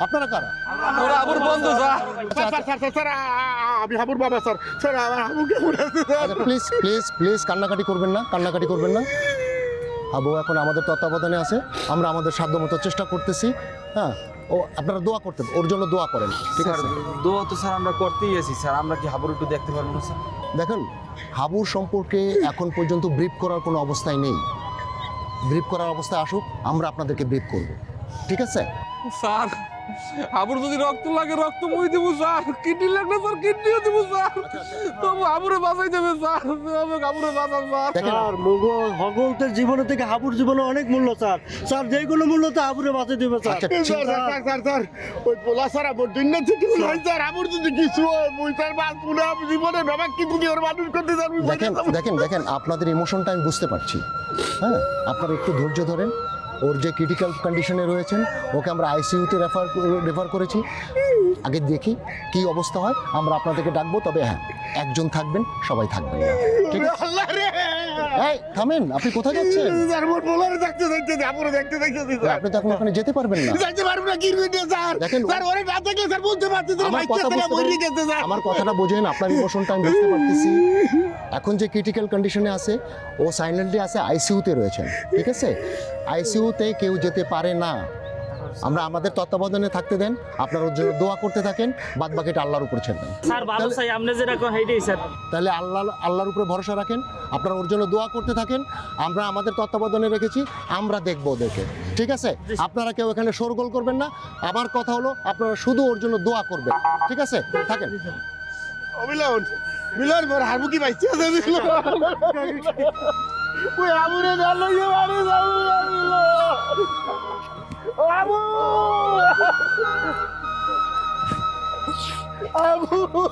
আপনারা কারা? ওরা আবুর বন্ধু যা। স্যার স্যার স্যার স্যার আ- আ- আমি হাবুর বাবা স্যার। স্যার আমার প্লিজ প্লিজ প্লিজ কান্নাকাটি করবেন না কান্নাকাটি করবেন না। আবু এখন আমাদের তত্ত্বাবধানে আছে আমরা আমাদের সাধ্যমতো চেষ্টা করতেছি হ্যাঁ। ও আপনারা দোয়া করতেন ওর জন্য দোয়া করেন ঠিক আছে? দোয়া তো স্যার আমরা করতেই আছি স্যার আমরা কি হাবুর একটু দেখতে পারব না স্যার? দেখেন হাবুর সম্পর্কে এখন পর্যন্ত ব্রিফ করার কোনো অবস্থায় নেই। ব্রিফ করার অবস্থায় আসুক আমরা আপনাদেরকে ব্রিফ করব ঠিক আছে? স্যার আবুর যদি রক্ত লাগে রক্ত মই দিব স্যার। কিডনি লাগলে স্যার কিডনিও দিব স্যার। তবু আবুরে বাঁচাই দেবে স্যার। আবুরে বাঁচান স্যার। স্যার মুঘল জীবনে থেকে হাবুর জীবনে অনেক মূল্য স্যার। স্যার যে কোনো মূল্য তো হাবুরে বাঁচে দেবে স্যার। আচ্ছা sir sir sir sir sir. ওই পোলা স্যার দুনিয়া থেকে নাই স্যার যদি কিছু হয় মুই স্যার জীবনে বাবা কিন্তু কি ওর মানুষ করতে স্যার দেখেন দেখেন দেখেন আপনাদের ইমোশনটা আমি বুঝতে পারছি। হ্যাঁ আপনারা একটু ধৈর্য ধরেন। ওর যে ক্রিটিক্যাল কন্ডিশনে রয়েছেন, ওকে আমরা আইসিইউতে রেফার রেফার করেছি। আগে দেখি কি অবস্থা হয়, আমরা আপনাদেরকে ডাকবো, তবে হ্যাঁ একজন থাকবেন, সবাই থাকবেন ঠিক আছে? এই থামেন আপনি কোথায় যাচ্ছেন? স্যার মোর বোলার দেখতে দেখতে আপুরে দেখতে দেখতে স্যার আপনি তো এখন ওখানে যেতে পারবেন না। যেতে পারব না কি করতে স্যার? দেখেন, স্যার ওরে না দেখলে স্যার বুঝতে পারছি স্যার আমার কথা থেকে বুঝতে মরে পারেন? গেছে স্যার। আমার কথাটা বোঝেন আপনার ইমোশনটা আমি বুঝতে পারতেছি। এখন যে ক্রিটিক্যাল কন্ডিশনে আছে ও সাইলেন্টলি আছে আইসিইউতে রয়েছেন ঠিক আছে? আইসিইউতে কেউ যেতে পারে না। আমরা আমাদের তত্ত্বাবধানে থাকতে দেন আপনার ওর জন্য দোয়া করতে থাকেন বাদ বাকিটা আল্লাহর উপর ছেড়ে দেন। স্যার ভালো চাই আপনি যেটা হেইটাই স্যার। তাহলে আল্লাহ আল্লাহর উপরে ভরসা রাখেন আপনারা ওর জন্য দোয়া করতে থাকেন আমরা আমাদের তত্ত্বাবধানে রেখেছি আমরা দেখব ওদেরকে। ঠিক আছে? আপনারা কেউ এখানে শোরগোল করবেন না আমার কথা হলো আপনারা শুধু ওর জন্য দোয়া করবেন। ঠিক আছে? থাকেন। ও মিলন মোর বাইছে আছে ওই আমুরে জানো। আমু